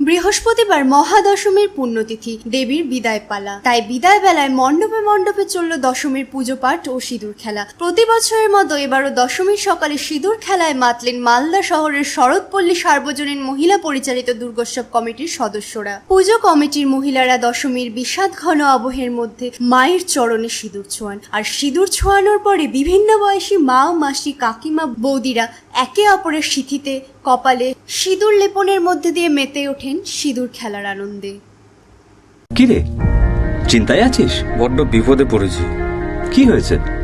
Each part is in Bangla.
বৃহস্পতিবার মহাদশমীর পুণ্যতিথি, দেবীর বিদায় পালা তাই বিদায় বেলায় মণ্ডপে মণ্ডপে চলল দশমীর পুজো পাঠ ও সিঁদুর খেলা। প্রতি বছরের মতো এবারও দশমীর সকালে সিঁদুর খেলায় মাতলেন মালদা শহরের শরৎপল্লী সার্বজনীন মহিলা পরিচালিত দুর্গোৎসব কমিটির সদস্যরা। পুজো কমিটির মহিলারা দশমীর বিষাদ ঘন আবহের মধ্যে মায়ের চরণে সিঁদুর ছোঁয়ান। আর সিঁদুর ছোঁয়ানোর পরে বিভিন্ন বয়সী মা মাসি কাকিমা বৌদিরা একে অপরের সিথিতে কপালে সিঁদুর লেপনের মধ্যে দিয়ে মেতে ওঠেন সিঁদুর খেলার আনন্দে। কিরে? চিন্তায় আছিস? বড্ড বিপদে পড়েছি। কি হয়েছে?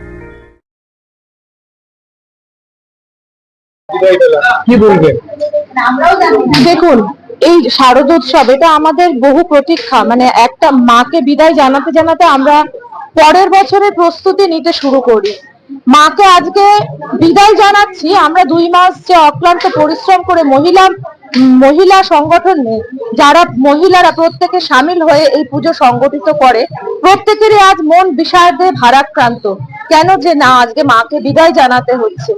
কি বলবেন দেখুন, এই শারদোৎসব এটা আমাদের বহু প্রতীক্ষা। মানে একটা মাকে বিদায় জানাতে জানাতে আমরা পরের বছরের প্রস্তুতি নিতে শুরু করি। মাকে আজকে বিদায় জানাচ্ছি। আমরা দুই মাস যে অক্লান্ত পরিশ্রম করে মহিলা মহিলা সংগঠন নিয়ে, যারা মহিলারা প্রত্যেকে সামিল হয়ে এই পুজো সংগঠিত করে, প্রত্যেকেরই আজ মন বিষাদে ভারাক্রান্ত। কেন যে না, আজকে মাকে বিদায় জানাতে হচ্ছে।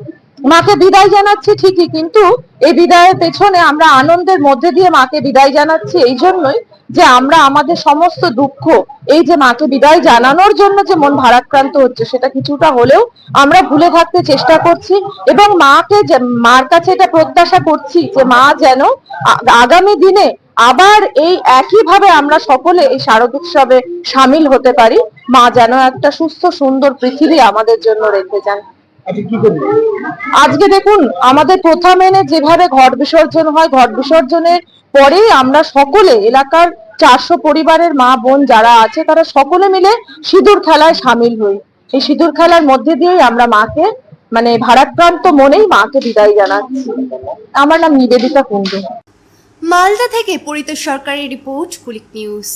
মাকে বিদায় জানাচ্ছি, ঠিকই, কিন্তু এই বিদায়ের পেছনে আমরা আনন্দের মধ্যে দিয়ে মাকে বিদায় জানাচ্ছি, এই জন্যই যে আমরা আমাদের সমস্ত দুঃখ, এই যে মাকে বিদায় জানানোর জন্য যে মন ভারাক্রান্ত হচ্ছে, সেটা কিছুটা হলেও আমরা ভুলে থাকতে চেষ্টা করছি এবং মাকে যে- মার কাছে এটা প্রত্যাশা করছি যে মা যেন আগামী দিনে আবার এই একইভাবে আমরা সকলে এই শারদ উৎসবে সামিল হতে পারি। মা যেন একটা সুস্থ, সুন্দর পৃথিবী আমাদের জন্য রেখে যান। আজকে দেখুন আমাদের প্রথা মেনে যেভাবে ঘট বিসর্জন হয় ঘট বিসর্জনের পরেই আমরা সকলে এলাকার চারশো পরিবারের মা বোন যারা আছে তারা সকলে মিলে সিঁদুর খেলায় সামিল হই। এই সিঁদুর খেলার মধ্যে দিয়েই আমরা মাকে মানে ভারাক্রান্ত মনেই মাকে বিদায় জানাচ্ছি। আমার নাম নিবেদিতা কুন্ডু মালদা থেকে পরিত সরকারি রিপোর্ট কুলিক নিউজ।